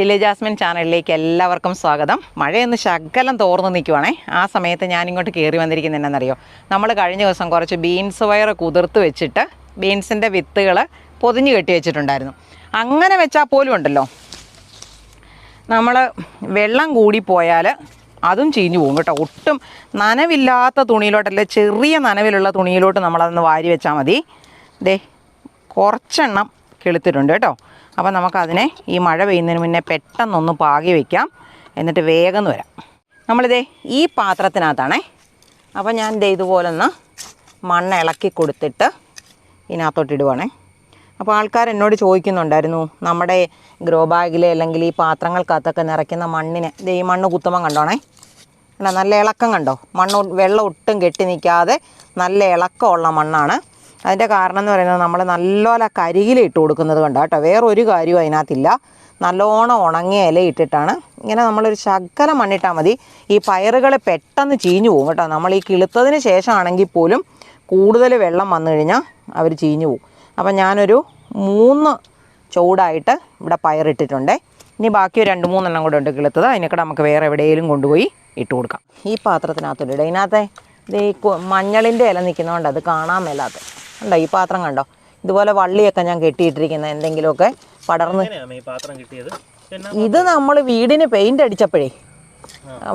Chilli Jasmine ചാനലിലേക്ക് എല്ലാവർക്കും സ്വാഗതം. മഴയൊന്ന് ശകലം തോർന്നു നിൽക്കുവാണേ. ആ സമയത്ത് ഞാനിങ്ങോട്ട് കയറി വന്നിരിക്കുന്നത് എന്നറിയോ നമ്മൾ കഴിഞ്ഞ ദിവസം കുറച്ച് ബീൻസ് വയർ കുതിർത്ത് വെച്ചിട്ട് ബീൻസിന്റെ വിത്തുകൾ പൊതിഞ്ഞ് കെട്ടി വെച്ചിട്ടുണ്ടായിരുന്നു. അങ്ങനെ വെച്ചാൽ പോലും ഉണ്ടല്ലോ. നമ്മൾ വെള്ളം കൂടിപ്പോയാൽ അതും ചീഞ്ഞു പോകും കേട്ടോ. ഒട്ടും നനവില്ലാത്ത തുണിയിലോട്ടല്ല ചെറിയ നനവിലുള്ള തുണിയിലോട്ട് നമ്മളതൊന്ന് വാരി വെച്ചാൽ മതി. ദേ കുറച്ചെണ്ണം കെളുത്തിട്ടുണ്ട് കേട്ടോ. അപ്പോൾ നമുക്കതിനെ ഈ മഴ പെയ്യുന്നതിന് മുന്നേ പെട്ടെന്നൊന്ന് പാകി വയ്ക്കാം എന്നിട്ട് വേഗം വരാം. നമ്മളിതേ ഈ പാത്രത്തിനകത്താണേ. അപ്പോൾ ഞാൻ ദേ ഇതുപോലൊന്ന് മണ്ണ് ഇളക്കി കൊടുത്തിട്ട് ഇതിനകത്തോട്ട് ഇടുവാണേ. അപ്പോൾ ആൾക്കാർ എന്നോട് ചോദിക്കുന്നുണ്ടായിരുന്നു നമ്മുടെ ഗ്രോ ബാഗിൽ അല്ലെങ്കിൽ ഈ പാത്രങ്ങൾക്കകത്തൊക്കെ നിറയ്ക്കുന്ന മണ്ണിനെ ദേ ഈ മണ്ണ് കുത്തുമ്പം കണ്ടോണേ. അല്ല നല്ല ഇളക്കം കണ്ടോ? മണ്ണ് വെള്ളം ഒട്ടും കെട്ടി നിൽക്കാതെ നല്ല ഇളക്കമുള്ള മണ്ണാണ്. അതിന്റെ കാരണം എന്ന് പറയുന്നത് നമ്മൾ നല്ലപോലെ കരികിലിട്ട് കൊടുക്കുന്നത് കൊണ്ട്? കേട്ടോ. വേറൊരു കാര്യവും അതിനകത്തില്ല. നല്ലോണം ഉണങ്ങിയ ഇല ഇട്ടിട്ടാണ് ഇങ്ങനെ നമ്മളൊരു ശകലം മണ്ണിട്ടാൽ മതി. ഈ പയറുകൾ പെട്ടെന്ന് ചീഞ്ഞു പോകും കേട്ടോ. നമ്മൾ ഈ കിളുത്തതിന് ശേഷമാണെങ്കിൽ പോലും കൂടുതൽ വെള്ളം വന്നു കഴിഞ്ഞാൽ അവർ ചീഞ്ഞു പോകും. അപ്പം ഞാനൊരു മൂന്ന് ചൂടായിട്ട് ഇവിടെ പയറിട്ടിട്ടുണ്ട്. ഇനി ബാക്കി രണ്ട് മൂന്നെണ്ണം കൂടെ ഉണ്ട് കിളുത്തത്. അതിനൊക്കെ നമുക്ക് വേറെ എവിടെയെങ്കിലും കൊണ്ടുപോയി ഇട്ട് കൊടുക്കാം. ഈ പാത്രത്തിനകത്തുണ്ട് ഇതിനകത്തെ ഇത് ഈ മഞ്ഞളിന്റെ ഇല നിൽക്കുന്നതുകൊണ്ട് അത് കാണാൻ മേലാത്ത കണ്ടോ ഈ പാത്രം കണ്ടോ? ഇതുപോലെ വള്ളിയൊക്കെ ഞാൻ കെട്ടിയിട്ടിരിക്കുന്ന എന്തെങ്കിലുമൊക്കെ പടർന്ന്. ഇത് നമ്മൾ വീടിന് പെയിന്റ് അടിച്ചപ്പോഴേ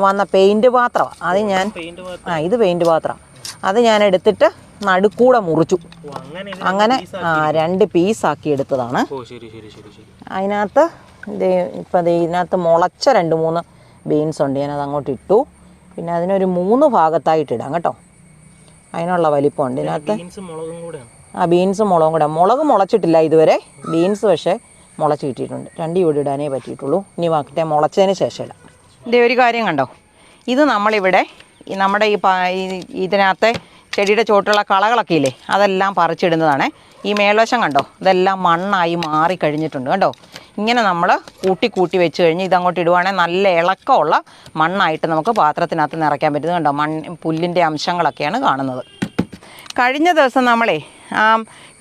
വന്ന പെയിന്റ് പാത്രം. അത് ഞാൻ ആ ഇത് പെയിന്റ് പാത്രം. അത് ഞാൻ എടുത്തിട്ട് നടുക്കൂടെ മുറിച്ചു. അങ്ങനെ ആ, രണ്ട് പീസാക്കി എടുത്തതാണ്. അതിനകത്ത് ഇപ്പം ഇതിനകത്ത് മുളച്ച രണ്ട് മൂന്ന് ബീൻസ് ഉണ്ട്. ഞാനത് അങ്ങോട്ട് ഇട്ടു. പിന്നെ അതിനൊരു മൂന്ന് ഭാഗത്തായിട്ട് ഇടാം കേട്ടോ. അതിനുള്ള വലിപ്പമുണ്ട്. ഇതിനകത്ത് ബീൻസ് മുളകും കൂടെയാണ്. ആ ബീൻസും മുളകും കൂടെ. മുളക് മുളച്ചിട്ടില്ല ഇതുവരെ. ബീൻസ് പക്ഷേ മുളച്ച് കിട്ടിയിട്ടുണ്ട്. രണ്ട് ഇവിടെ ഇടാനേ പറ്റിയിട്ടുള്ളൂ. ഇനി വാക്കിട്ടേ മുളച്ചതിന് ശേഷം ഇടാം ഇതേ ഒരു കാര്യം കണ്ടോ? ഇത് നമ്മളിവിടെ ഈ നമ്മുടെ ഈ- ഇതിനകത്തെ ചെടിയുടെ ചോട്ടുള്ള കളകളൊക്കെ ഇല്ലേ? അതെല്ലാം പറിച്ചിടുന്നതാണ്. ഈ മേൽവശം കണ്ടോ? ഇതെല്ലാം മണ്ണായി മാറി കഴിഞ്ഞിട്ടുണ്ട് കണ്ടോ? ഇങ്ങനെ നമ്മൾ കൂട്ടി കൂട്ടി വെച്ച് കഴിഞ്ഞ് ഇതങ്ങോട്ട് ഇടുവാണെങ്കിൽ നല്ല ഇളക്കമുള്ള മണ്ണായിട്ട് നമുക്ക് പാത്രത്തിനകത്ത് നിറയ്ക്കാൻ പറ്റുന്നത് കണ്ടോ? മണ്ണ് പുല്ലിന്റെ അംശങ്ങളൊക്കെയാണ് കാണുന്നത്. കഴിഞ്ഞ ദിവസം നമ്മളെ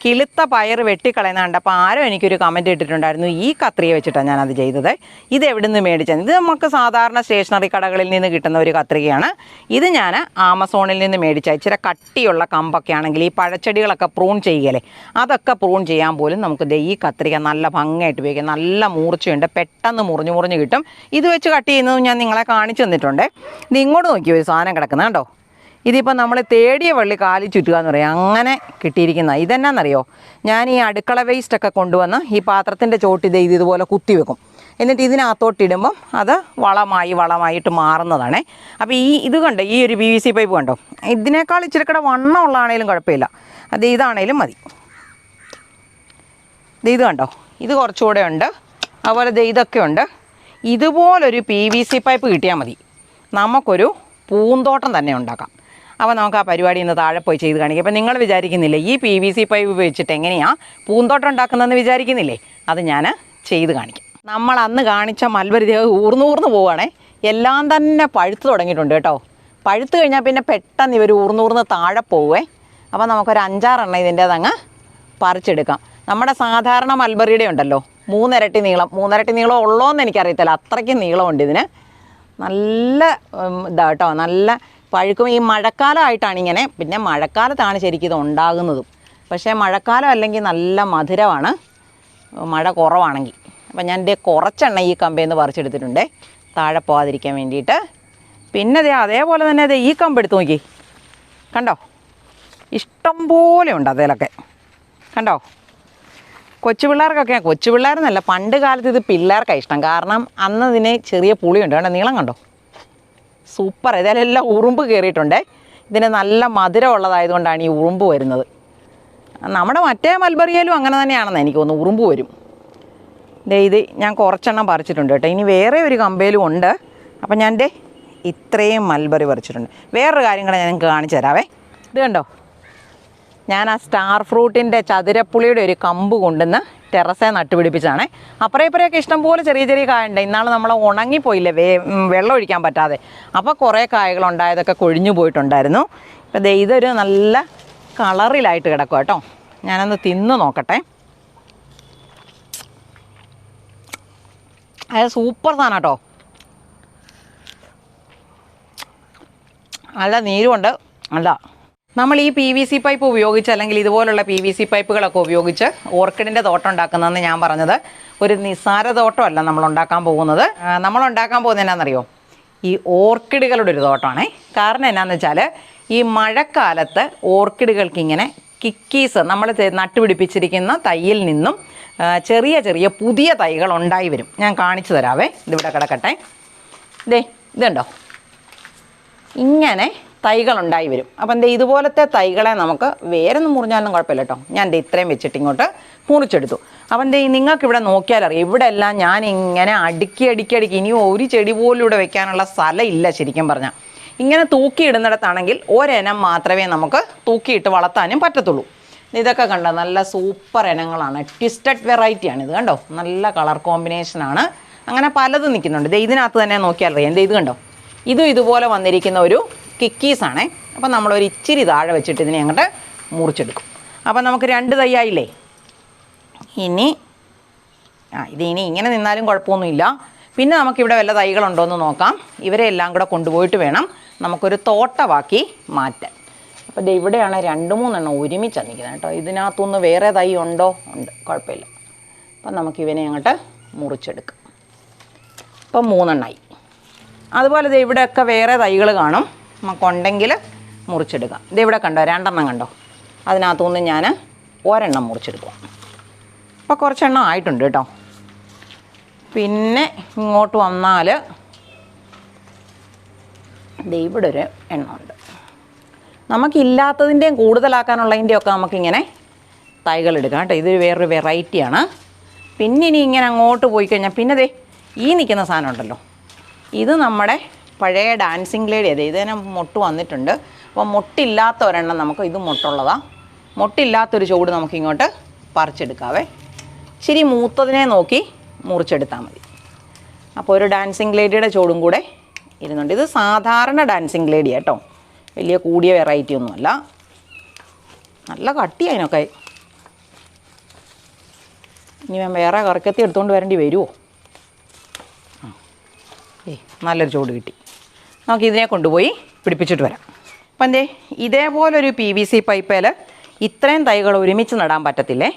കിളുത്ത പയർ വെട്ടിക്കളയുന്ന കണ്ടപ്പോൾ ആരോ എനിക്കൊരു കമന്റ് ഇട്ടിട്ടുണ്ടായിരുന്നു. ഈ കത്രിയെ വെച്ചിട്ടാണ് ഞാനത് ചെയ്തത്. ഇത് എവിടെ നിന്ന് മേടിച്ചത്? ഇത് നമുക്ക് സാധാരണ സ്റ്റേഷനറി കടകളിൽ നിന്ന് കിട്ടുന്ന ഒരു കത്രികയാണ്. ഇത് ഞാൻ ആമസോണിൽ നിന്ന് മേടിച്ച ഇച്ചിരി കട്ടിയുള്ള കമ്പൊക്കെ ആണെങ്കിൽ ഈ പഴച്ചെടികളൊക്കെ പ്രൂൺ ചെയ്യലേ. അതൊക്കെ പ്രൂൺ ചെയ്യാൻ പോലും നമുക്ക് ഈ കത്രിക നല്ല ഭംഗിയായിട്ട് ഉപയോഗിക്കാം. നല്ല മൂർച്ചയുണ്ട്. പെട്ടെന്ന് മുറിഞ്ഞു മുറിഞ്ഞ് കിട്ടും. ഇത് വെച്ച് കട്ട് ചെയ്യുന്നതും ഞാൻ നിങ്ങളെ കാണിച്ചു തന്നിട്ടുണ്ട്. ഇത് ഇങ്ങോട്ട് നോക്കിയോ? ഒരു സാധനം കിടക്കുന്നത് കണ്ടോ? ഇതിപ്പോൾ നമ്മൾ തേടിയ വള്ളി കാലി ചുറ്റുക എന്ന് പറയും. അങ്ങനെ കിട്ടിയിരിക്കുന്ന ഇതെന്നാന്നറിയോ? ഞാൻ ഈ അടുക്കള വേസ്റ്റൊക്കെ കൊണ്ടുവന്ന് ഈ പാത്രത്തിന്റെ ചോട്ടി ഇത് ഇതുപോലെ കുത്തി വെക്കും. എന്നിട്ട് ഇതിനകത്തോട്ടിടുമ്പം അത് വളമായി വളമായിട്ട് മാറുന്നതാണ്. അപ്പോൾ ഈ ഇത് കണ്ടോ? ഈ ഒരു പി വി സി പൈപ്പ് കണ്ടോ? ഇതിനേക്കാൾ ഇച്ചിരി കൂടെ വണ്ണം ഉള്ളതാണേലും കുഴപ്പമില്ല. അത് ഇതാണേലും മതി. ഇത് കണ്ടോ? ഇത് കുറച്ചുകൂടെ ഉണ്ട്. അതുപോലെ ഇതൊക്കെ ഉണ്ട്. ഇതുപോലൊരു പി വി സി പൈപ്പ് കിട്ടിയാൽ മതി. നമുക്കൊരു പൂന്തോട്ടം തന്നെ ഉണ്ടാക്കാം. അപ്പോൾ നമുക്ക് ആ പരിപാടി ഇന്ന് താഴെ പോയി ചെയ്ത് കാണിക്കാം. അപ്പോൾ നിങ്ങൾ വിചാരിക്കുന്നില്ലേ ഈ പി വി സി പൈപ്പ് ഉപയോഗിച്ചിട്ട് എങ്ങനെയാണ് പൂന്തോട്ടം ഉണ്ടാക്കുന്നതെന്ന് വിചാരിക്കുന്നില്ലേ? അത് ഞാൻ ചെയ്ത് കാണിക്കാം. നമ്മൾ അന്ന് കാണിച്ച മൽബരി ഊർന്നു ഊർന്നൂർന്ന് പോവുകയാണേ. എല്ലാം തന്നെ പഴുത്ത് തുടങ്ങിയിട്ടുണ്ട് കേട്ടോ. പഴുത്ത് കഴിഞ്ഞാൽ പിന്നെ പെട്ടെന്ന് ഇവർ ഊർന്നൂർന്ന് താഴെ പോവേ. അപ്പോൾ നമുക്കൊരു അഞ്ചാറെണ്ണം ഇതിന്റേതങ്ങ് പറിച്ചെടുക്കാം. നമ്മുടെ സാധാരണ മൽബറിയുടെ ഉണ്ടല്ലോ മൂന്നിരട്ടി നീളം. മൂന്നിരട്ടി നീളം ഉള്ളോന്ന് എനിക്കറിയത്തില്ല. അത്രയ്ക്ക് നീളമുണ്ട് ഇതിന്. നല്ല ഇതാ കേട്ടോ നല്ല പഴുക്കും. ഈ മഴക്കാലമായിട്ടാണ് ഇങ്ങനെ. പിന്നെ മഴക്കാലത്താണ് ശരിക്കും ഇത് ഉണ്ടാകുന്നതും. പക്ഷേ മഴക്കാലം അല്ലെങ്കിൽ നല്ല മധുരമാണ്. മഴ കുറവാണെങ്കിൽ. അപ്പം ഞാൻ ദേ കുറച്ചെണ്ണ ഈ കമ്പയിൽ നിന്ന് പറിച്ചെടുത്തിട്ടുണ്ട്. താഴെ പോകാതിരിക്കാൻ വേണ്ടിയിട്ട്. പിന്നെ ദേ അതേപോലെ തന്നെ ദേ ഈ കമ്പ് എടുത്ത് നോക്കി. കണ്ടോ? ഇഷ്ടം പോലെ ഉണ്ട് അതിലൊക്കെ. കണ്ടോ? കൊച്ചു പിള്ളേർക്കൊക്കെ കൊച്ചു പിള്ളേരെന്നല്ല പണ്ട് കാലത്ത് ഇത് പിള്ളേർക്കാണ് ഇഷ്ടം. കാരണം അന്ന് ഇതിന് ചെറിയ പുളിയുണ്ട്. കണ്ടോ? നീളം കണ്ടോ? സൂപ്പർ. ഇതിലെല്ലാം ഉറുമ്പ് കയറിയിട്ടുണ്ട്. ഇതിന് നല്ല മധുരം ഉള്ളതായതുകൊണ്ടാണ് ഈ ഉറുമ്പ് വരുന്നത്. നമ്മുടെ മറ്റേ മൽബറിയയിലും അങ്ങനെ തന്നെയാണെന്ന് എനിക്ക് തോന്നുന്നു. ഉറുമ്പ് വരും. ഇത് ഞാൻ കുറച്ചെണ്ണം പറിച്ചിട്ടുണ്ട് കേട്ടോ. ഇനി വേറെ ഒരു കമ്പയിലും ഉണ്ട്. അപ്പം ഞാൻ ദേ ഇത്രയും മൽബറി പറിച്ചിട്ടുണ്ട്. വേറൊരു കാര്യം കൂടെ ഞാൻ നിങ്ങൾക്ക് കാണിച്ചു തരാവേ. ഇത് കണ്ടോ? ഞാൻ ആ സ്റ്റാർ ഫ്രൂട്ടിന്റെ ചതുരപ്പുളിയുടെ ഒരു കമ്പ് കൊണ്ടുവന്ന് ടെറസേ നട്ടുപിടിപ്പിച്ചാണ് അപ്പുറേ ഇപ്പുറയൊക്കെ ഇഷ്ടംപോലെ ചെറിയ ചെറിയ കായുണ്ട്. ഇന്നാൾ നമ്മൾ ഉണങ്ങിപ്പോയില്ലേ വേ വെള്ളം ഒഴിക്കാൻ പറ്റാതെ. അപ്പോൾ കുറേ കായകളുണ്ടായതൊക്കെ കൊഴിഞ്ഞു പോയിട്ടുണ്ടായിരുന്നു. ഇപ്പം ഇതൊരു നല്ല കളറിലായിട്ട് കിടക്കും കേട്ടോ. ഞാനൊന്ന് തിന്ന് നോക്കട്ടെ. അത് സൂപ്പർ സാധനം കേട്ടോ. നല്ല നീരുമുണ്ട്. അല്ല നമ്മൾ ഈ പി വി സി പൈപ്പ് ഉപയോഗിച്ച് അല്ലെങ്കിൽ ഇതുപോലുള്ള പി വി സി പൈപ്പുകളൊക്കെ ഉപയോഗിച്ച് ഓർക്കിഡിന്റെ തോട്ടം ഉണ്ടാക്കുന്നതെന്ന് ഞാൻ പറഞ്ഞത് ഒരു നിസ്സാര തോട്ടമല്ല നമ്മൾ ഉണ്ടാക്കാൻ പോകുന്നത്. നമ്മൾ ഉണ്ടാക്കാൻ പോകുന്നത് എന്നാണെന്നറിയോ ഈ ഓർക്കിഡുകളുടെ ഒരു തോട്ടമാണേ. കാരണം എന്നാന്ന് വെച്ചാൽ ഈ മഴക്കാലത്ത് ഓർക്കിഡുകൾക്ക് ഇങ്ങനെ കിക്കീസ് നമ്മൾ നട്ടുപിടിപ്പിച്ചിരിക്കുന്ന തൈയിൽ നിന്നും ചെറിയ ചെറിയ പുതിയ തൈകൾ ഉണ്ടായി വരും. ഞാൻ കാണിച്ചു തരാവേ. ഇതിവിടെ കിടക്കട്ടെ. ഇതേ ഇതുണ്ടോ? ഇങ്ങനെ തൈകൾ ഉണ്ടായി വരും. അപ്പം എന്താ ഇതുപോലത്തെ തൈകളെ നമുക്ക് വേരൊന്നും മുറിഞ്ഞാലും കുഴപ്പമില്ല കേട്ടോ ഞാൻ എന്താ ഇത്രയും വെച്ചിട്ട് ഇങ്ങോട്ട് മുറിച്ചെടുത്തു. അപ്പം എന്താ നിങ്ങൾക്ക് ഇവിടെ നോക്കിയാൽ നോക്കിയാലറിയാം ഇവിടെ എല്ലാം ഞാൻ ഇങ്ങനെ അടുക്കി അടുക്കി അടുക്കി ഇനി ഒരു ചെടി പോലും ഇവിടെ വെക്കാനുള്ള സ്ഥലം ഇല്ല ശരിക്കും പറഞ്ഞാൽ ഇങ്ങനെ തൂക്കിയിടുന്നിടത്താണെങ്കിൽ ഒരെനം മാത്രമേ നമുക്ക് തൂക്കിയിട്ട് വളർത്താനും പറ്റത്തുള്ളൂ. ഇതൊക്കെ കണ്ടോ? നല്ല സൂപ്പർ ഇനങ്ങളാണ്. ട്വിസ്റ്റഡ് വെറൈറ്റിയാണ് ഇത് കണ്ടോ? നല്ല കളർ കോമ്പിനേഷനാണ് അങ്ങനെ പലതും നിൽക്കുന്നുണ്ട്. ഇതിനകത്ത് തന്നെ നോക്കിയാൽ അറിയാം. എന്താ ഇത് കണ്ടോ? ഇതും ഇതുപോലെ വന്നിരിക്കുന്ന ഒരു കിക്കീസാണേ അപ്പം നമ്മളൊരു ഇച്ചിരി താഴെ വെച്ചിട്ട് ഇതിനെ അങ്ങോട്ട് മുറിച്ചെടുക്കും. അപ്പം നമുക്ക് രണ്ട് തൈയായില്ലേ ഇനി ആ ഇത് ഇനി ഇങ്ങനെ നിന്നാലും കുഴപ്പമൊന്നുമില്ല. പിന്നെ നമുക്കിവിടെ വല്ല തൈകളുണ്ടോ എന്ന് നോക്കാം. ഇവരെ എല്ലാം കൂടെ കൊണ്ടുപോയിട്ട് വേണം നമുക്കൊരു തോട്ടമാക്കി മാറ്റാൻ. അപ്പോൾ ഇവിടെയാണ് രണ്ട് മൂന്നെണ്ണം ഒരുമിച്ച് നിൽക്കുന്നത് കേട്ടോ. ഇതിനകത്തുനിന്ന് വേറെ തൈ ഉണ്ടോ? ഉണ്ട്. കുഴപ്പമില്ല. അപ്പം നമുക്ക് ഇവനെ അങ്ങോട്ട് മുറിച്ചെടുക്കാം. ഇപ്പം മൂന്നെണ്ണമായി അതുപോലെ ഇവിടെയൊക്കെ വേറെ തൈകൾ കാണും. നമുക്കുണ്ടെങ്കിൽ മുറിച്ചെടുക്കാം. ഇതെവിടെ കണ്ടോ രണ്ടെണ്ണം കണ്ടോ? അതിനകത്തുനിന്ന് ഞാൻ ഒരെണ്ണം മുറിച്ചെടുക്കും. അപ്പോൾ കുറച്ചെണ്ണം ആയിട്ടുണ്ട് കേട്ടോ. പിന്നെ ഇങ്ങോട്ട് വന്നാൽ ഇവിടെ ഒരു എണ്ണമുണ്ട്. നമുക്കില്ലാത്തതിന്റെയും കൂടുതലാക്കാനുള്ളതിന്റെയും ഒക്കെ നമുക്കിങ്ങനെ തൈകൾ എടുക്കാം കേട്ടോ. ഇതൊരു വേറൊരു വെറൈറ്റിയാണ്. പിന്നെ ഇനി ഇങ്ങനെ അങ്ങോട്ട് പോയി കഴിഞ്ഞാൽ പിന്നെ ദേ ഈ നിൽക്കുന്ന സാധനം ഉണ്ടല്ലോ. ഇത് നമ്മുടെ പഴയ ഡാൻസിങ് ലേഡി അതെ ഇതിനെ മുട്ട് വന്നിട്ടുണ്ട്. അപ്പോൾ മുട്ടില്ലാത്ത ഒരെണ്ണം നമുക്ക് ഇത് മുട്ടുള്ളതാണ് മുട്ടില്ലാത്തൊരു ചൂട് നമുക്കിങ്ങോട്ട് പറിച്ചെടുക്കാവേ. ശരി മൂത്തതിനെ നോക്കി മുറിച്ചെടുത്താൽ മതി. അപ്പോൾ ഒരു ഡാൻസിങ് ലേഡിയുടെ ചൂടും കൂടെ ഇരുന്നുണ്ട്. ഇത് സാധാരണ ഡാൻസിങ് ലേഡി കേട്ടോ. വലിയ കൂടിയ വെറൈറ്റി ഒന്നുമല്ല. നല്ല കട്ടി അതിനൊക്കെ. ഇനി ഞാൻ വേറെ കറക്കത്തി എടുത്തുകൊണ്ട് വരേണ്ടി വരുമോ ഏയ് നല്ലൊരു ചൂട് കിട്ടി. നമുക്ക് ഇതിനെ കൊണ്ടുപോയി പിടിപ്പിച്ചിട്ട് വരാം. അപ്പം എന്തേ? ഇതേപോലൊരു പി വി സി പൈപ്പിൽ ഇത്രയും തൈകൾ ഒരുമിച്ച് നടാൻ പറ്റത്തില്ലേ?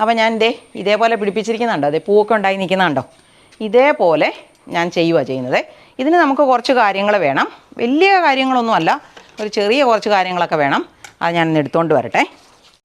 അപ്പം ഞാൻ എന്തേ? ഇതേപോലെ പിടിപ്പിച്ചിരിക്കുന്നുണ്ടോ. അതെ പൂവൊക്കെ ഉണ്ടായി നിൽക്കുന്നുണ്ടോ? ഇതേപോലെ ഞാൻ ചെയ്യുക ചെയ്യുന്നത്. ഇതിന് നമുക്ക് കുറച്ച് കാര്യങ്ങൾ വേണം. വലിയ കാര്യങ്ങളൊന്നുമല്ല. ഒരു ചെറിയ കുറച്ച് കാര്യങ്ങളൊക്കെ വേണം. അത് ഞാൻ ഇന്ന് എടുത്തുകൊണ്ട് വരട്ടെ.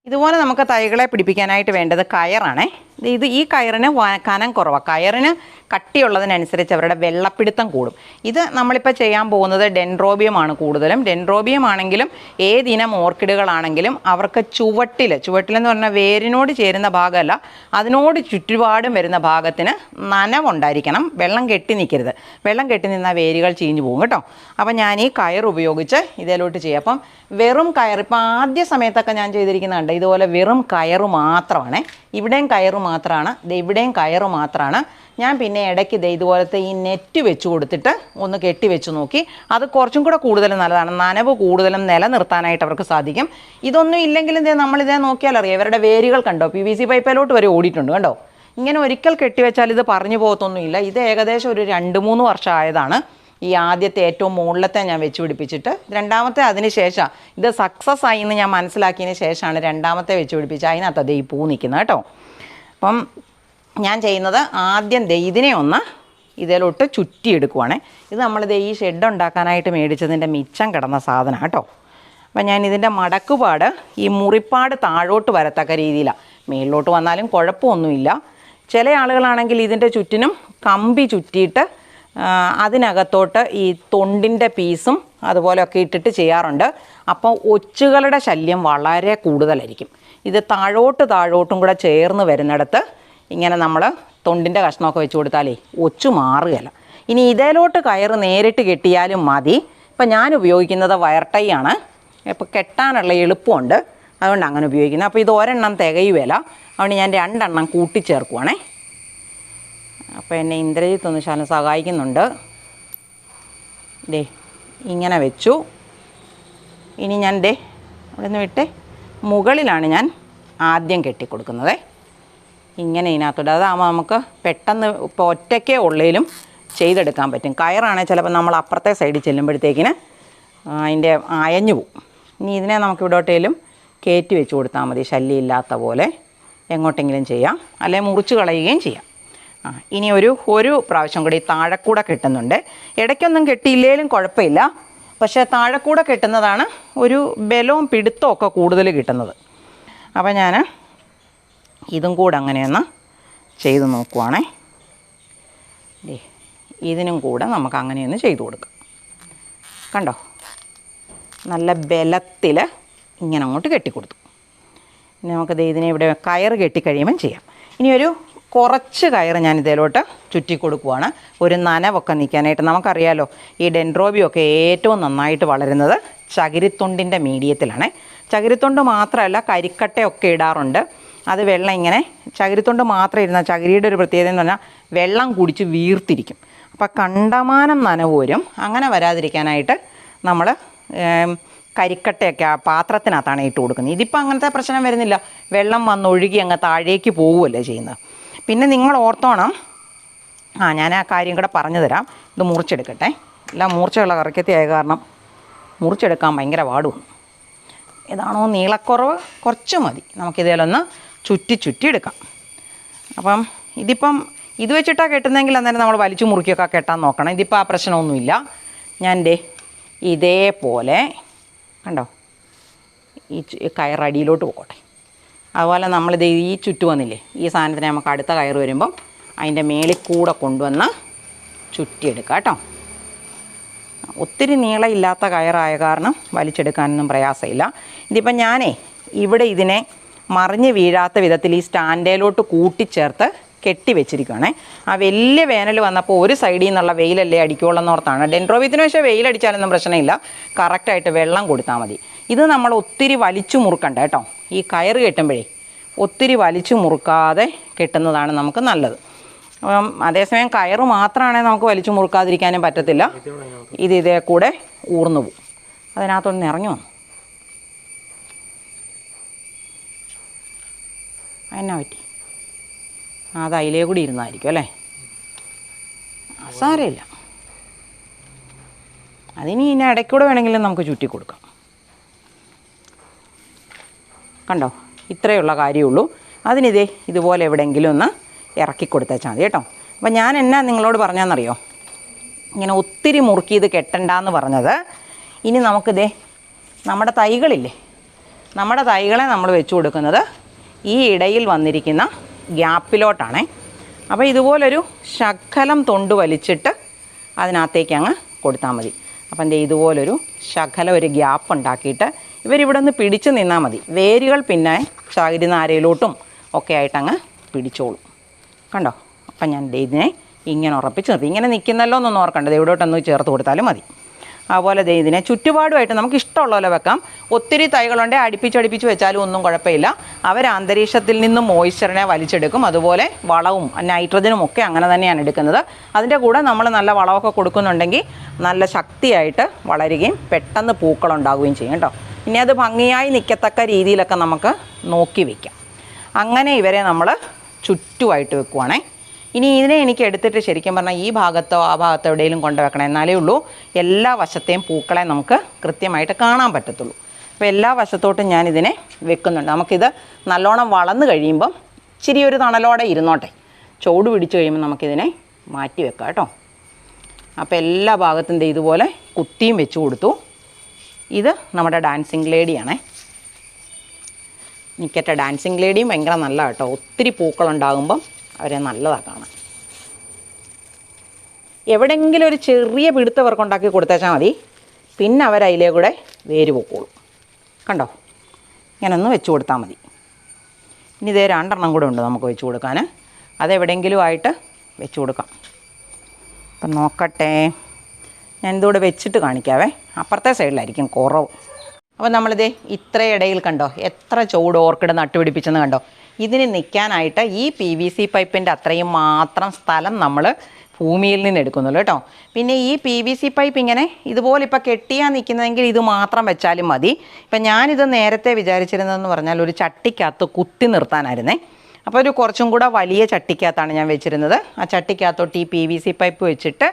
ഇതുപോലെ നമുക്ക് തൈകളെ പിടിപ്പിക്കാനായിട്ട് വേണ്ടത് കയറാണേ. ഇത് ഈ കയറിന് കനം കുറവാണ് കയറിന് കട്ടിയുള്ളതിനനുസരിച്ച് അവരുടെ വെള്ളപ്പിടുത്തം കൂടും. ഇത് നമ്മളിപ്പോൾ ചെയ്യാൻ പോകുന്നത് ഡെൻഡ്രോബിയമാണ് കൂടുതലും. ഡെൻഡ്രോബിയം ആണെങ്കിലും ഏതിനം ഓർക്കിഡുകളാണെങ്കിലും അവർക്ക് ചുവട്ടിൽ ചുവട്ടിലെന്ന് പറഞ്ഞാൽ വേരിനോട് ചേരുന്ന ഭാഗമല്ല അതിനോട് ചുറ്റുപാടും വരുന്ന ഭാഗത്തിന് നനവുണ്ടായിരിക്കണം. വെള്ളം കെട്ടി നിൽക്കരുത് വെള്ളം കെട്ടി നിന്നാൽ വേരുകൾ ചീഞ്ഞു പോകും കേട്ടോ. അപ്പോൾ ഞാൻ ഈ കയർ ഉപയോഗിച്ച് ഇതിലോട്ട് ചെയ്യാം. അപ്പം വെറും കയർ ഇപ്പം ആദ്യ സമയത്തൊക്കെ ഞാൻ ചെയ്തിരിക്കുന്നുണ്ട് ഇതുപോലെ വെറും കയറ് മാത്രമാണ്. ഇവിടെയും കയറ് മാത്രമാണ് ദേ ഇവിടെയും കയറ് മാത്രമാണ് ഞാൻ പിന്നെ ഇടയ്ക്ക് ഇത് ഇതുപോലത്തെ ഈ നെറ്റ് വെച്ച് കൊടുത്തിട്ട് ഒന്ന് കെട്ടി വെച്ച് നോക്കി. അത് കുറച്ചും കൂടെ കൂടുതൽ നല്ലതാണ്. നനവ് കൂടുതലും നിലനിർത്താനായിട്ട് അവർക്ക് സാധിക്കും. ഇതൊന്നും ഇല്ലെങ്കിലും ഇതേ നമ്മളിതേ നോക്കിയാൽ അറിയാം. ഇവരുടെ വേരുകൾ കണ്ടോ? പി വി സി പൈപ്പിലോട്ട് വരെ ഓടിയിട്ടുണ്ട് കണ്ടോ? ഇങ്ങനെ ഒരിക്കൽ കെട്ടിവെച്ചാൽ ഇത് പറഞ്ഞു പോകത്തൊന്നുമില്ല. ഇത് ഏകദേശം ഒരു രണ്ട് മൂന്ന് വർഷം ആയതാണ്. ഈ ആദ്യത്തെ ഏറ്റവും മുകളിലത്തെ ഞാൻ വെച്ച് പിടിപ്പിച്ചിട്ട് രണ്ടാമത്തെ അതിന് ശേഷം ഇത് സക്സസ് ആയി എന്ന് ഞാൻ മനസ്സിലാക്കിയതിന് ശേഷമാണ് രണ്ടാമത്തെ വെച്ച് പിടിപ്പിച്ച് അതിനകത്ത് അത് ഈ പൂ നിൽക്കുന്നത് കേട്ടോ. അപ്പം ഞാൻ ചെയ്യുന്നത് ആദ്യം ദേ ഇതിനെ ഒന്ന് ഇതിലോട്ട് ചുറ്റിയെടുക്കുവാണേ. ഇത് നമ്മൾ ഈ ഷെഡ് ഉണ്ടാക്കാനായിട്ട് മേടിച്ചതിന്റെ മിച്ചം കിടന്ന സാധനം കേട്ടോ. അപ്പം ഞാൻ ഇതിന്റെ മടക്കുപാട് ഈ മുറിപ്പാട് താഴോട്ട് വരത്തക്ക രീതിയിലാണ് മേളിലോട്ട് വന്നാലും കുഴപ്പമൊന്നുമില്ല. ചില ആളുകളാണെങ്കിൽ ഇതിന്റെ ചുറ്റിനും കമ്പി ചുറ്റിയിട്ട് അതിനകത്തോട്ട് ഈ തൊണ്ടിന്റെ പീസും അതുപോലെയൊക്കെ ഇട്ടിട്ട് ചെയ്യാറുണ്ട്. അപ്പോൾ ഒച്ചുകളുടെ ശല്യം വളരെ കൂടുതലായിരിക്കും. ഇത് താഴോട്ട് താഴോട്ടും കൂടെ ചേർന്ന് വരുന്നിടത്ത് ഇങ്ങനെ നമ്മൾ തൊണ്ടിന്റെ കഷ്ണമൊക്കെ വെച്ച് കൊടുത്താലേ ഒച്ചു മാറുകയില്ല. ഇനി ഇതേലോട്ട് കയറ് നേരിട്ട് കെട്ടിയാലും മതി. ഇപ്പം ഞാൻ ഉപയോഗിക്കുന്നത് വയർ ടൈ ആണ്. ഇപ്പോൾ കെട്ടാനുള്ള എളുപ്പമുണ്ട്. അതുകൊണ്ട് അങ്ങനെ ഉപയോഗിക്കുന്നത് അപ്പോൾ ഇത് ഒരെണ്ണം തികയുകയില്ല. അതുകൊണ്ട് ഞാൻ രണ്ടെണ്ണം കൂട്ടിച്ചേർക്കുവാണേ. അപ്പോൾ എന്നെ ഇന്ദ്രജിത്ത് ഒന്ന് ശാലം സഹായിക്കുന്നുണ്ട്. ദേ ഇങ്ങനെ വെച്ചു. ഇനി ഞാൻ ദേ അവിടെ നിന്ന് വിട്ടേ മുകളിലാണ് ഞാൻ ആദ്യം കെട്ടിക്കൊടുക്കുന്നത്. ഇങ്ങനെ ഇതിനകത്തോട്ട് അതാകുമ്പോൾ നമുക്ക് പെട്ടെന്ന് ഇപ്പോൾ ഒറ്റയ്ക്കേ ഉള്ളിലും ചെയ്തെടുക്കാൻ പറ്റും. കയറാണെങ്കിൽ ചിലപ്പോൾ നമ്മൾ അപ്പുറത്തെ സൈഡിൽ ചെല്ലുമ്പോഴത്തേക്കിന് അതിന്റെ അയഞ്ഞു പോവും. ഇനി ഇതിനെ നമുക്ക് ഇവിടോട്ടേലും കയറ്റി വെച്ച് കൊടുത്താൽ മതി ശല്യമില്ലാത്ത പോലെ. എങ്ങോട്ടെങ്കിലും ചെയ്യാം. അല്ലെങ്കിൽ മുറിച്ച് കളയുകയും ചെയ്യാം. ആ ഇനി ഒരു ഒരു പ്രാവശ്യം കൂടി താഴെക്കൂടെ കെട്ടുന്നുണ്ട്. ഇടയ്ക്കൊന്നും കെട്ടിയില്ലേലും കുഴപ്പമില്ല. പക്ഷേ താഴെക്കൂടെ കെട്ടുന്നതാണ് ഒരു ബലവും പിടുത്തവും ഒക്കെ കൂടുതൽ കിട്ടുന്നത്. അപ്പോൾ ഞാൻ ഇതും കൂടെ അങ്ങനെയൊന്ന് ചെയ്ത് നോക്കുവാണേ. ഇതിനും കൂടെ നമുക്ക് അങ്ങനെയൊന്ന് ചെയ്തു കൊടുക്കാം. കണ്ടോ? നല്ല ബലത്തിൽ ഇങ്ങനെ അങ്ങോട്ട് കെട്ടിക്കൊടുത്തു. നമുക്ക് ഇതിനെ ഇവിടെ കയറ് കെട്ടിക്കഴിയുമ്പം ചെയ്യാം. ഇനിയൊരു കുറച്ച് കയറ് ഞാൻ ഇതിലോട്ട് ചുറ്റി കൊടുക്കുവാണ്. ഒരു നനവൊക്കെ നിൽക്കാനായിട്ട് നമുക്കറിയാലോ ഈ ഡെൻഡ്രോബിയൊക്കെ ഏറ്റവും നന്നായിട്ട് വളരുന്നത് ചകിരിത്തൊണ്ടിന്റെ മീഡിയത്തിലാണ്. ചകിരിത്തൊണ്ട് മാത്രമല്ല കരിക്കട്ടയൊക്കെ ഇടാറുണ്ട്. അത് വെള്ളം ഇങ്ങനെ ചകിരിത്തൊണ്ട് മാത്രം ഇരുന്ന ചകിരിയുടെ ഒരു പ്രത്യേകത എന്ന് പറഞ്ഞാൽ വെള്ളം കുടിച്ച് വീർത്തിരിക്കും. അപ്പോൾ കണ്ടമാനം നനവ് വരും. അങ്ങനെ വരാതിരിക്കാനായിട്ട് നമ്മൾ കരിക്കട്ടയൊക്കെ ആ പാത്രത്തിനകത്താണ് ഇട്ട് കൊടുക്കുന്നത്. ഇതിപ്പോൾ അങ്ങനത്തെ പ്രശ്നം വരുന്നില്ല. വെള്ളം വന്നൊഴുകി അങ്ങ് താഴേക്ക് പോവുമല്ലേ ചെയ്യുന്നത്. പിന്നെ നിങ്ങൾ ഓർത്തോണം. ആ ഞാൻ ആ കാര്യം കൂടെ പറഞ്ഞു തരാം ഇത് മുറിച്ചെടുക്കട്ടെ. എല്ലാം മൂർച്ചയുള്ള കറക്കത്തിയായ കാരണം മുറിച്ചെടുക്കാൻ ഭയങ്കര പാടുമാണ് ഇതാണോ നീളക്കുറവ്? കുറച്ച് മതി. നമുക്കിതേലൊന്ന് ചുറ്റി ചുറ്റി എടുക്കാം. അപ്പം ഇതിപ്പം ഇത് വെച്ചിട്ടാണ് കെട്ടുന്നതെങ്കിൽ അന്നേരം നമ്മൾ വലിച്ചു മുറുക്കിയൊക്കെ കെട്ടാൻ നോക്കണം. ഇതിപ്പോൾ ആ പ്രശ്നമൊന്നുമില്ല. ഞാൻ എന്റെ ഇതേപോലെ കണ്ടോ? ഈ കയറടിയിലോട്ട് പോകട്ടെ. അതുപോലെ നമ്മളിത് ഈ ചുറ്റു വന്നില്ലേ ഈ സാധനത്തിന് നമുക്ക് അടുത്ത കയറ് വരുമ്പം അതിന്റെ മേളിൽ കൂടെ കൊണ്ടുവന്ന് ചുറ്റിയെടുക്കാം കേട്ടോ. ഒത്തിരി നീളമില്ലാത്ത കയറായ കാരണം വലിച്ചെടുക്കാനൊന്നും പ്രയാസമില്ല. ഇതിപ്പം ഞാനേ ഇവിടെ ഇതിനെ മറിഞ്ഞ് വീഴാത്ത വിധത്തിൽ ഈ സ്റ്റാൻഡേലോട്ട് കൂട്ടിച്ചേർത്ത് കെട്ടി വെച്ചിരിക്കുകയാണേ ആ വലിയ വേനൽ വന്നപ്പോൾ ഒരു സൈഡിൽ നിന്നുള്ള വെയിലല്ലേ അടിക്കുള്ളൂ എന്നോർത്താണ് ഡെൻഡ്രോബിയത്തിന് പക്ഷേ വെയിലടിച്ചാലൊന്നും പ്രശ്നമില്ല. കറക്റ്റായിട്ട് വെള്ളം കൊടുത്താൽ മതി. ഇത് നമ്മൾ ഒത്തിരി വലിച്ചു മുറുക്കണ്ട കേട്ടോ. ഈ കയറ് കെട്ടുമ്പോഴേ ഒത്തിരി വലിച്ചു മുറുക്കാതെ കെട്ടുന്നതാണ് നമുക്ക് നല്ലത്. അപ്പം അതേസമയം കയറ് മാത്രമാണെങ്കിൽ നമുക്ക് വലിച്ചു മുറുക്കാതിരിക്കാനും പറ്റത്തില്ല. ഇത് ഇതേ കൂടെ ഊർന്നു പോവും. അതിനകത്തൊന്ന് ഇറങ്ങി വന്നു. എന്നാ പറ്റി? അത് അതിലേ കൂടി ഇരുന്നായിരിക്കും അല്ലേ? സാരമില്ല അതിനി ഇനി ഇടയ്ക്കൂടെ വേണമെങ്കിലും നമുക്ക് ചുറ്റി കൊടുക്കാം കണ്ടോ? ഇത്രയേ ഇത്രയുള്ള കാര്യമുള്ളൂ. അതിനിതേ ഇതുപോലെ എവിടെയെങ്കിലും ഒന്ന് ഇറക്കി കൊടുത്തേച്ചാൽ മതി കേട്ടോ. അപ്പം ഞാൻ എന്നാ നിങ്ങളോട് പറഞ്ഞാന്നറിയോ? ഇങ്ങനെ ഒത്തിരി മുറുക്കി ഇത് കെട്ടണ്ടെന്ന് പറഞ്ഞത് ഇനി നമുക്കിതേ നമ്മുടെ തൈകളില്ലേ? നമ്മുടെ തൈകളെ നമ്മൾ വെച്ച് കൊടുക്കുന്നത് ഈ ഇടയിൽ വന്നിരിക്കുന്ന ഗ്യാപ്പിലോട്ടാണേ. അപ്പോൾ ഇതുപോലൊരു ശകലം തൊണ്ട് വലിച്ചിട്ട് അതിനകത്തേക്ക് അങ്ങ് കൊടുത്താൽ മതി. അപ്പം എന്റെ ഇതുപോലൊരു ശകലം ഒരു ഗ്യാപ്പ് ഉണ്ടാക്കിയിട്ട് ഇവരിവിടെ നിന്ന് പിടിച്ച് നിന്നാൽ മതി. വേരുകൾ പിന്നെ ചകിരി നാരയിലോട്ടും ഒക്കെ ആയിട്ടങ്ങ് പിടിച്ചോളും. കണ്ടോ? അപ്പം ഞാൻ ഇതിനെ ഇങ്ങനെ ഉറപ്പിച്ച് നിർത്തി. ഇങ്ങനെ നിൽക്കുന്നല്ലോ എന്നൊന്നും ഓർക്കണ്ടത് എവിടോട്ടൊന്ന് ചേർത്ത് കൊടുത്താലും മതി. അതുപോലെ ഇതിനെ ചുറ്റുപാടുമായിട്ട് നമുക്ക് ഇഷ്ടമുള്ള പോലെ വെക്കാം. ഒത്തിരി തൈകളുണ്ട്. അടുപ്പിച്ചടുപ്പിച്ച് വെച്ചാലും ഒന്നും കുഴപ്പമില്ല. അവർ അന്തരീക്ഷത്തിൽ നിന്നും മോയ്സ്ചറിനെ വലിച്ചെടുക്കും. അതുപോലെ വളവും നൈട്രജനും ഒക്കെ അങ്ങനെ തന്നെയാണ് എടുക്കുന്നത്. അതിന്റെ കൂടെ നമ്മൾ നല്ല വളമൊക്കെ കൊടുക്കുന്നുണ്ടെങ്കിൽ നല്ല ശക്തിയായിട്ട് വളരുകയും പെട്ടെന്ന് പൂക്കളുണ്ടാവുകയും ചെയ്യും. കേട്ടോ? ഇനി അത് ഭംഗിയായി നിൽക്കത്തക്ക രീതിയിലൊക്കെ നമുക്ക് നോക്കി വയ്ക്കാം അങ്ങനെ ഇവരെ നമ്മൾ ചുറ്റുമായിട്ട് വെക്കുവാണേ. ഇനി ഇതിനെ എനിക്ക് എടുത്തിട്ട് ശരിക്കും പറഞ്ഞാൽ ഈ ഭാഗത്തോ ആ ഭാഗത്തോ എവിടെയെങ്കിലും കൊണ്ടുവെക്കണം എന്നാലേ ഉള്ളൂ. എല്ലാ വശത്തെയും പൂക്കളെ നമുക്ക് കൃത്യമായിട്ട് കാണാൻ പറ്റത്തുള്ളൂ. അപ്പോൾ എല്ലാ വശത്തോട്ടും ഞാൻ ഇതിനെ വെക്കുന്നുണ്ട്. നമുക്കിത് നല്ലോണം വളർന്നു കഴിയുമ്പം ഇച്ചിരി ഒരു തണലോടെ ഇരുന്നോട്ടെ. ചൂട് പിടിച്ചു കഴിയുമ്പോൾ നമുക്കിതിനെ മാറ്റി വെക്കാം കേട്ടോ. അപ്പോൾ എല്ലാ ഭാഗത്തിന്റെ ഇതുപോലെ കുത്തിയും വെച്ച് കൊടുത്തു. ഇത് നമ്മുടെ ഡാൻസിങ് ലേഡിയാണേ നിക്കറ്റ ഡാൻസിങ് ലേഡിയും ഭയങ്കര നല്ല കേട്ടോ. ഒത്തിരി പൂക്കളുണ്ടാകുമ്പം അവരെ നല്ലതാണ് കാണാൻ. എവിടെയെങ്കിലും ഒരു ചെറിയ പിടുത്തവർക്കുണ്ടാക്കി കൊടുത്തേച്ചാൽ മതി. പിന്നെ അവർ കൂടെ വേര് പൊക്കോളും. കണ്ടോ? ഇങ്ങനെ ഒന്ന് വെച്ച് കൊടുത്താൽ മതി. ഇനി ഇതേ രണ്ടെണ്ണം കൂടെ ഉണ്ട് നമുക്ക് വെച്ച് കൊടുക്കാൻ അതെവിടെയെങ്കിലും ആയിട്ട് വെച്ച് കൊടുക്കാം. അപ്പം നോക്കട്ടെ. ഞാൻ ഇതുകൂടെ വെച്ചിട്ട് കാണിക്കാവേ. അപ്പുറത്തെ സൈഡിലായിരിക്കും കുറവ്. അപ്പോൾ നമ്മളിത് ഇത്ര ഇടയിൽ കണ്ടോ എത്ര ചൂട് ഓർക്കിഡ് നട്ടുപിടിപ്പിച്ചെന്ന് കണ്ടോ. ഇതിന് നിൽക്കാനായിട്ട് ഈ പി വി സി പൈപ്പിന്റെ അത്രയും മാത്രം സ്ഥലം നമ്മൾ ഭൂമിയിൽ നിന്ന് എടുക്കുന്നുള്ളൂ കേട്ടോ. പിന്നെ ഈ പി വി സി പൈപ്പ് ഇങ്ങനെ ഇതുപോലെ ഇപ്പോൾ കെട്ടിയാൽ നിൽക്കുന്നതെങ്കിൽ ഇത് മാത്രം വെച്ചാലും മതി. ഇപ്പം ഞാനിത് നേരത്തെ വിചാരിച്ചിരുന്നതെന്ന് പറഞ്ഞാൽ ഒരു ചട്ടിക്കകത്ത് കുത്തി നിർത്താനായിരുന്നേ. അപ്പോൾ ഒരു കുറച്ചും കൂടെ വലിയ ചട്ടിക്കകത്താണ് ഞാൻ വെച്ചിരുന്നത്. ആ ചട്ടിക്കകത്തോട്ട് ഈ പി വി സി പൈപ്പ് വെച്ചിട്ട്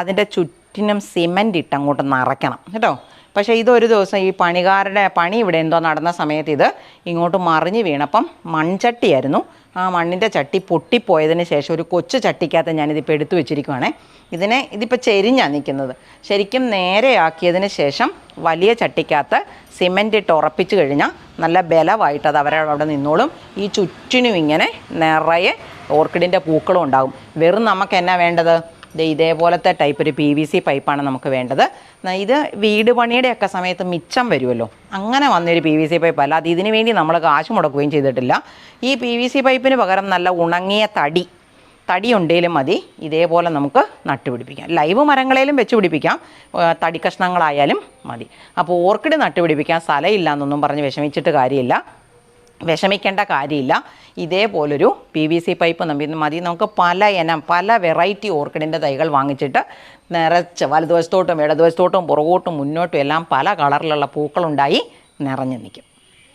അതിന്റെ ചുറ്റിനും സിമന്റ് ഇട്ട് അങ്ങോട്ട് നിറയ്ക്കണം കേട്ടോ. പക്ഷേ ഇതൊരു ദിവസം ഈ പണികാരുടെ പണി ഇവിടെ എന്തോ നടന്ന സമയത്ത് ഇത് ഇങ്ങോട്ട് മറിഞ്ഞ് വീണപ്പം മൺചട്ടിയായിരുന്നു. ആ മണ്ണിന്റെ ചട്ടി പൊട്ടിപ്പോയതിന് ശേഷം ഒരു കൊച്ചു ചട്ടിക്കകത്ത് ഞാനിതിപ്പോൾ എടുത്തു വെച്ചിരിക്കുവാണേ. ഇതിനെ ഇതിപ്പോൾ ചെരിഞ്ഞാണ് നിൽക്കുന്നത് ശരിക്കും നേരെയാക്കിയതിന് ശേഷം വലിയ ചട്ടിക്കകത്ത് സിമന്റ് ഇട്ട് ഉറപ്പിച്ച് കഴിഞ്ഞാൽ നല്ല ബലമായിട്ട് അത് അവരവിടെ നിന്നോളും. ഈ ചുറ്റിനും ഇങ്ങനെ നിറയെ ഓർക്കിഡിന്റെ പൂക്കളും ഉണ്ടാകും. വെറും നമുക്ക് എന്നാ വേണ്ടത്? ഇതേപോലത്തെ ടൈപ്പ് ഒരു പി വി സി പൈപ്പാണ് നമുക്ക് വേണ്ടത്. ഇത് വീട് പണിയുടെയൊക്കെ സമയത്ത് മിച്ചം വരുമല്ലോ അങ്ങനെ വന്നൊരു പി വി സി പൈപ്പ് അല്ല അത് ഇതിനു വേണ്ടി നമ്മൾ കാശ് മുടക്കുകയും ചെയ്തിട്ടില്ല. ഈ പി വി സി പൈപ്പിന് പകരം നല്ല ഉണങ്ങിയ തടി തടി ഉണ്ടെങ്കിലും മതി. ഇതേപോലെ നമുക്ക് നട്ടുപിടിപ്പിക്കാം ലൈവ് മരങ്ങളേലും വെച്ച് പിടിപ്പിക്കാം. തടി കഷ്ണങ്ങളായാലും മതി. അപ്പോൾ ഓർക്കിഡ് നട്ടുപിടിപ്പിക്കാൻ സ്ഥലമില്ല എന്നൊന്നും പറഞ്ഞ് വിഷമിച്ചിട്ട് കാര്യമില്ല. വിഷമിക്കേണ്ട കാര്യമില്ല. ഇതേപോലൊരു പി വി സി പൈപ്പ് നമ്പി മതി. നമുക്ക് പല ഇനം പല വെറൈറ്റി ഓർക്കിഡിന്റെ തൈകൾ വാങ്ങിച്ചിട്ട് നിറച്ച് വലതുവശത്തോട്ടും ഇടതുവശത്തോട്ടും പുറകോട്ടും മുന്നോട്ടും എല്ലാം പല കളറിലുള്ള പൂക്കളുണ്ടായി നിറഞ്ഞു നിൽക്കും.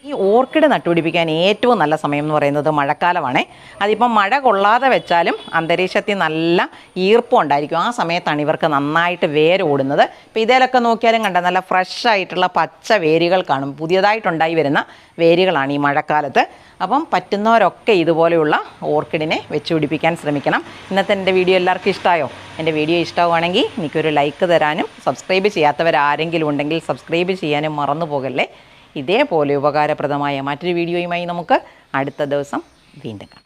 ഈ ഓർക്കിഡ് നട്ടുപിടിപ്പിക്കാൻ ഏറ്റവും നല്ല സമയം എന്ന് പറയുന്നത് മഴക്കാലമാണ്. അതിപ്പം മഴ കൊള്ളാതെ വെച്ചാലും അന്തരീക്ഷത്തിൽ നല്ല ഈർപ്പം ഉണ്ടായിരിക്കും. ആ സമയത്താണ് ഇവർക്ക് നന്നായിട്ട് വേര് ഓടുന്നത്. ഇപ്പം ഇതിലൊക്കെ നോക്കിയാലും കണ്ട നല്ല ഫ്രഷ് ആയിട്ടുള്ള പച്ച വേരുകൾ കാണും. പുതിയതായിട്ടുണ്ടായി വരുന്ന വേരുകളാണ് ഈ മഴക്കാലത്ത്. അപ്പം പറ്റുന്നവരൊക്കെ ഇതുപോലെയുള്ള ഓർക്കിഡിനെ വെച്ച് പിടിപ്പിക്കാൻ ശ്രമിക്കണം. ഇന്നത്തെ എന്റെ വീഡിയോ എല്ലാവർക്കും ഇഷ്ടമായോ എന്റെ വീഡിയോ ഇഷ്ടമാണെങ്കിൽ എനിക്കൊരു ലൈക്ക് തരാനും സബ്സ്ക്രൈബ് ചെയ്യാത്തവരാരെങ്കിലും ഉണ്ടെങ്കിൽ സബ്സ്ക്രൈബ് ചെയ്യാനും മറന്നു പോകല്ലേ? ഇതേപോലെ ഉപകാരപ്രദമായ മറ്റൊരു വീഡിയോയുമായി നമുക്ക് അടുത്ത ദിവസം വീണ്ടും കാണാം.